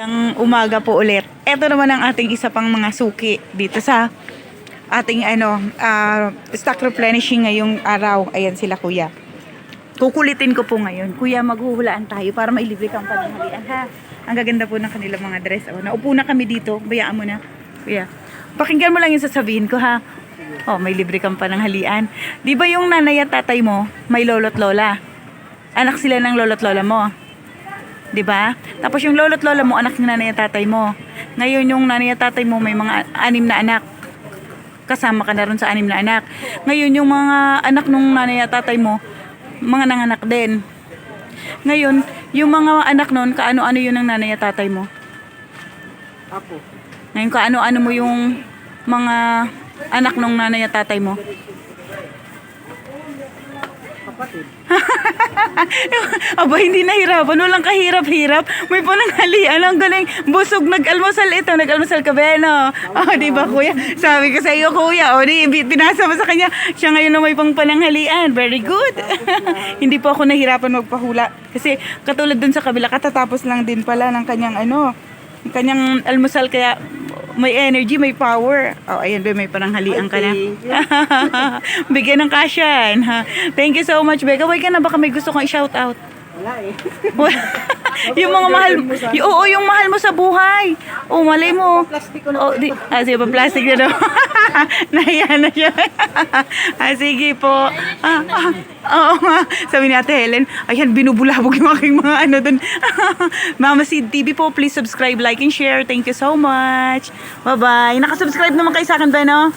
Ang umaga po ulit. Ito naman ang ating isa pang mga suki dito sa ating ano, ah, stock replenishing ngayong araw. Ayan sila kuya. Kukulitin ko po ngayon. Kuya, maghuhulaan tayo para mailibre kang pananghalian ha. Ang gaganda po ng kanilang mga dress. Oh, naupo na kami dito. Bayaan mo na. Kuya, pakinggan mo lang yung sasabihin ko ha. Oh, may libre kang pananghalian. Di ba yung nanay at tatay mo, may lolo't lola? Anak sila ng lolo't lola mo. 'Di ba? Tapos yung lolo't lola mo, anak ng nanay at tatay mo. Ngayon yung nanay at tatay mo may mga anim na anak. Kasama ka na ron sa anim na anak. Ngayon yung mga anak nung nanay at tatay mo, mga nanganak din. Ngayon, yung mga anak nun, kaano-ano yun ng nanay at tatay mo? Apo. Ngayon, kaano-ano mo yung mga anak nung nanay at tatay mo? Kapatid. Aba, hindi nahirapan. Walang kahirap-hirap. May pananghalian. Ang galing. Busog. Nag-almusal ito. Nag-almusal ka ba, no? Oh, di ba, kuya? Sabi ko sa iyo, kuya. O, di, bi- pinasa mo sa kanya. Siya ngayon na may pang pananghalian. Very good. hindi po ako nahirapan magpahula. Kasi katulad dun sa kabila, katatapos lang din pala ng kanyang ano, ng kanyang almusal. Kaya may energy, may power. Oh, ayan ba, may pananghalian ka na. Bigyan ng kasyan. Ha? Thank you so much, Becca. Why ka na baka may gusto kong i-shout out? Wala eh. yung mga mahal, y- oo, yung mahal mo sa buhay. Oh, malay mo. Plastic ko na Oh, di, ah, sige pa, plastic na daw. Nahiya na siya. ah, sige po. Ah, ah, oo nga. Sabi ni Ate Helen, ayan, binubulabog yung aking mga ano dun. Mama Seed TV po, please subscribe, like, and share. Thank you so much. Bye-bye. Nakasubscribe naman kayo sa akin ba, no?